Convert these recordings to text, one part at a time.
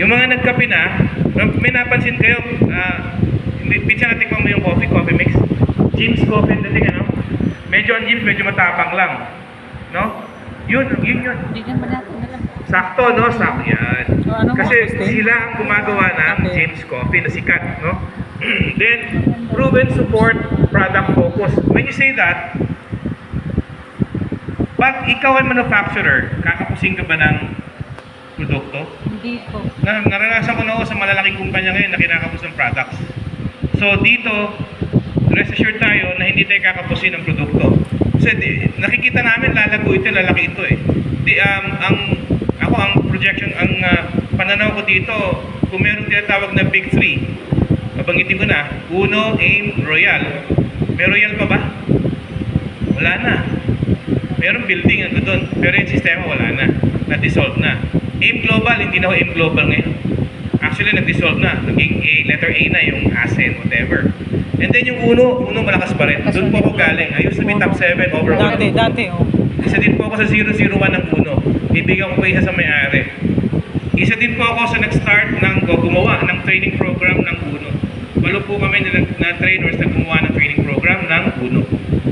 Yung mga nagkape na, may napansin kayo, ah, hindi pitsa natin mo yung coffee, coffee mix. Jim's Coffee dating ano? Medyo ang Jim's, medyo matapang lang. No? Yun, yun yun. Hindi naman natin alam. Sakto, no? Sakto yan. So, ano Kasi sila ang gumagawa ng Okay. James Coffee na sikat, no? Then, proven support, product focus. When you say that, pag ikaw ay manufacturer, kakapusin ka ba ng produkto? Hindi po. Na, naranasan ko na ako sa malalaking kumpanya ngayon na kinakapos ng products. So dito, rest assured tayo na hindi tayo kakapusin ng produkto. Kasi di, nakikita namin lalago ito, lalaki ito eh. Di, um, ang, ako ang projection, ang ah, pananaw ko dito, kung meron tinatawag na Big Three, babanggitin ko na, Uno, AIM, Royal. May Royal pa ba? Wala na. Meron building ano doon, pero yung sistema wala na. Na-dissolve na. AIM Global, hindi na ako AIM Global ngayon. Actually, nag-dissolve na. Naging A, letter A na yung ASEN, whatever. And then yung Uno, Uno malakas pa rin. Doon po ako galing. I used to be top 7 overall. Dati, dati, oh. Isa din po ako sa 001 ng Uno. Ibigyan ko pa isa sa may-ari. Isa din po ako sa nag-start ng gumawa ng training program ng Uno. Walo po kami na, na trainers na gumawa ng training program ng Uno.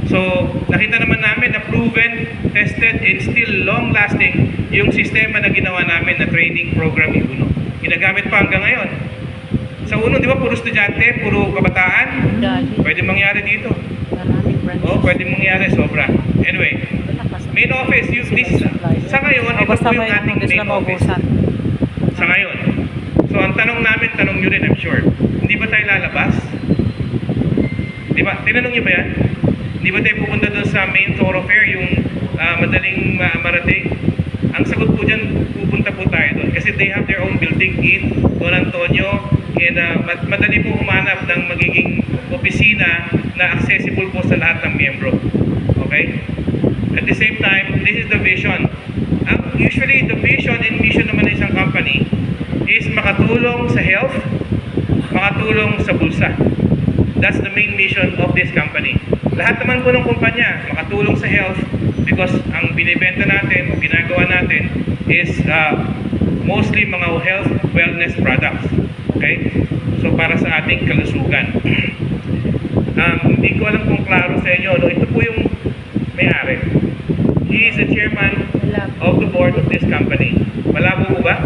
So, nakita naman namin na proven, tested, and still long-lasting yung sistema na ginawa namin na training program ni Uno. Ginagamit pa hanggang ngayon. Sa Uno, di ba, puro estudyante, puro kabataan? Pwede mangyari dito. Oo, pwede mangyari, sobra. Anyway, main office, yung this, sa ngayon, Oh, ito po yung ating main office. Sa ngayon. So, ang tanong namin, tanong nyo rin, I'm sure. Hindi ba tayo lalabas? Di ba? Tinanong nyo ba yan? Hindi ba tayo pupunta doon sa main thoroughfare, yung ah, madaling ma- marating? Ang sagot po dyan, pupunta po tayo doon. Kasi they have their own building in Don Antonio. And mad- madali po humanap ng magiging opisina na accessible po sa lahat ng miyembro. Okay? At the same time, this is the vision. Ang usually, the vision and mission naman ng isang company is makatulong sa health, makatulong sa bulsa. That's the main mission of this company. Lahat naman po ng kumpanya, makatulong sa health because ang binibenta natin o ginagawa natin is uh, mostly mga health wellness products. Okay? So para sa ating kalusugan. um, hindi ko alam kung klaro sa inyo. No? Ito po yung may-ari. He is the chairman of the board of this company. Malabo po ba?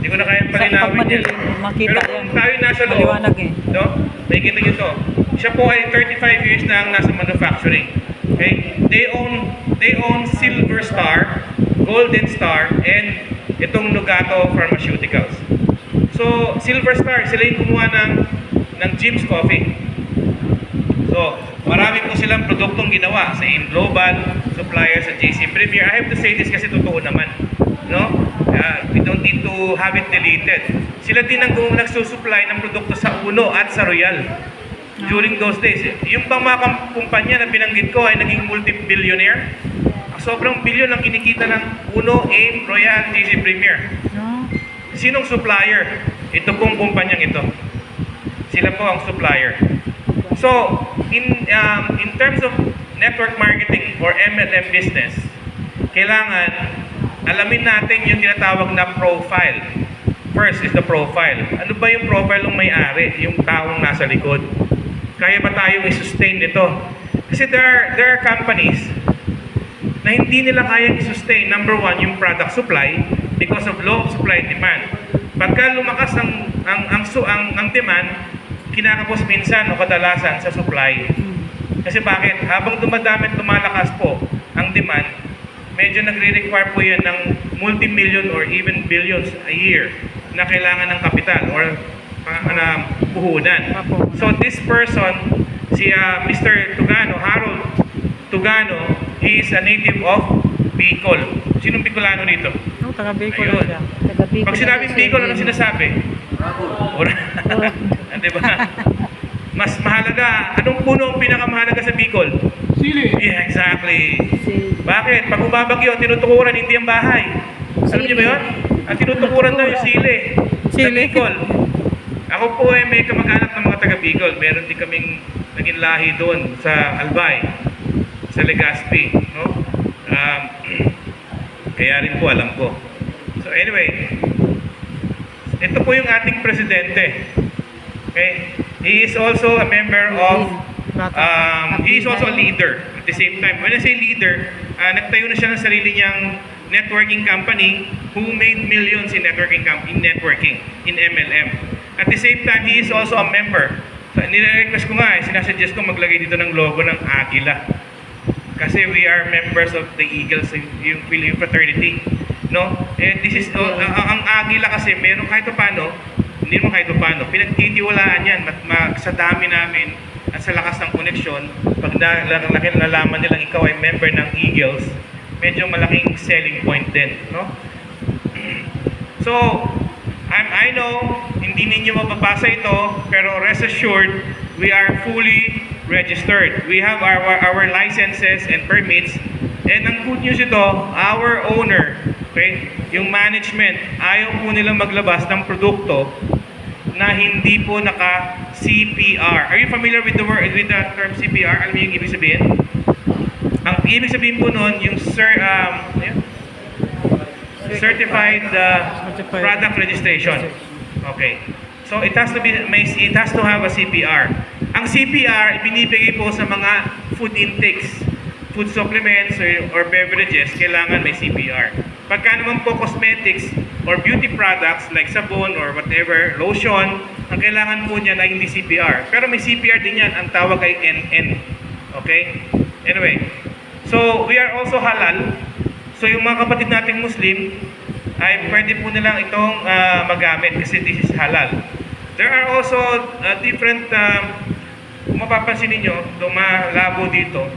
Hindi ko na kaya palinawin yan. makita Pero yan. kung tayo nasa loob, Maliwanag eh. no? Nakikita nyo to. Siya po ay 35 years na ang nasa manufacturing. Okay? They own they own Silver Star, Golden Star, and itong Nugato Pharmaceuticals. So, Silver Star, sila yung kumuha ng, ng Jim's Coffee. So, marami po silang produktong ginawa sa AIM Global, suppliers sa JC Premier. I have to say this kasi totoo naman. Have it deleted. Sila din ang nagsusupply ng produkto sa Uno at sa Royal during those days. Yung pang mga kumpanya na binanggit ko ay naging multi-billionaire. Sobrang bilyon ang kinikita ng Uno, AIM, Royal, JC Premier. No? Sinong supplier? Ito pong kumpanyang ito. Sila po ang supplier. So, in um, in terms of network marketing or MLM business, kailangan alamin natin yung tinatawag na profile. First is the profile. Ano ba yung profile ng may-ari, yung taong nasa likod? Kaya ba tayong i-sustain ito? Kasi there are, there are companies na hindi nila kayang i-sustain. Number one, yung product supply because of low supply and demand. Pagka lumakas ang ang ang, ang, ang demand, kinakapos minsan o kadalasan sa supply. Kasi bakit? Habang dumadami at lumalakas po ang demand, medyo nagre-require po yan ng multi-million or even billions a year na kailangan ng kapital or uh, na puhunan. So this person, si ah, Mr. Tugano, Harold Tugano, he is a native of Bicol. Sinong Bicolano dito? No, taga Bicol Ayun. siya. Taga Bicol Pag sinabing na si Bicol, ano sinasabi? Ora. Di ba? Mas mahalaga, anong puno ang pinakamahalaga sa Bicol? Sili. Yeah, exactly. Si Bakit? Pag bumabagyo, tinutukuran hindi ang bahay. Alam niyo ba yun? Ang tinutukuran daw yung sili. Sa Sili. Bicol. Ako po ay may kamag-anak ng mga taga Bicol. Meron din kaming naging lahi doon sa Albay, sa Legazpi. No? Um, kaya rin po alam ko. So anyway, ito po yung ating presidente. Okay? He is also a member of um, he is also a leader at the same time. When I say leader, uh, nagtayo na siya ng sarili niyang networking company who made millions in networking in networking in MLM. At the same time, he is also a member. So, nire-request ko nga, eh, sinasuggest ko maglagay dito ng logo ng Agila. Kasi we are members of the Eagles, yung, Philippine fraternity. No? And this is, uh, ang, ang Agila kasi, meron kahit pa paano, hindi mo kahit pa paano, pinagtitiwalaan yan mat, ma, sa dami namin at sa lakas ng koneksyon, pag na, na, na, nalaman nilang ikaw ay member ng Eagles, medyo malaking selling point din. No? So, I'm, I know, hindi ninyo mababasa ito, pero rest assured, we are fully registered. We have our, our licenses and permits. And ang good news ito, our owner, okay, yung management, ayaw po nilang maglabas ng produkto na hindi po naka CPR. Are you familiar with the word with the term CPR? Alam niyo yung ibig sabihin? Ang ibig sabihin po noon, yung sir, um, ano certified uh, product registration. Okay. So it has to be may it has to have a CPR. Ang CPR binibigay po sa mga food intakes, food supplements or, or beverages, kailangan may CPR. Pagka naman po cosmetics or beauty products like sabon or whatever, lotion, ang kailangan po niyan ay hindi CPR. Pero may CPR din yan, ang tawag ay NN. Okay? Anyway, so we are also halal. So yung mga kapatid nating Muslim, ay pwede po nilang itong ah, magamit kasi this is halal. There are also ah, different, um, mapapansin ninyo, lumalabo dito,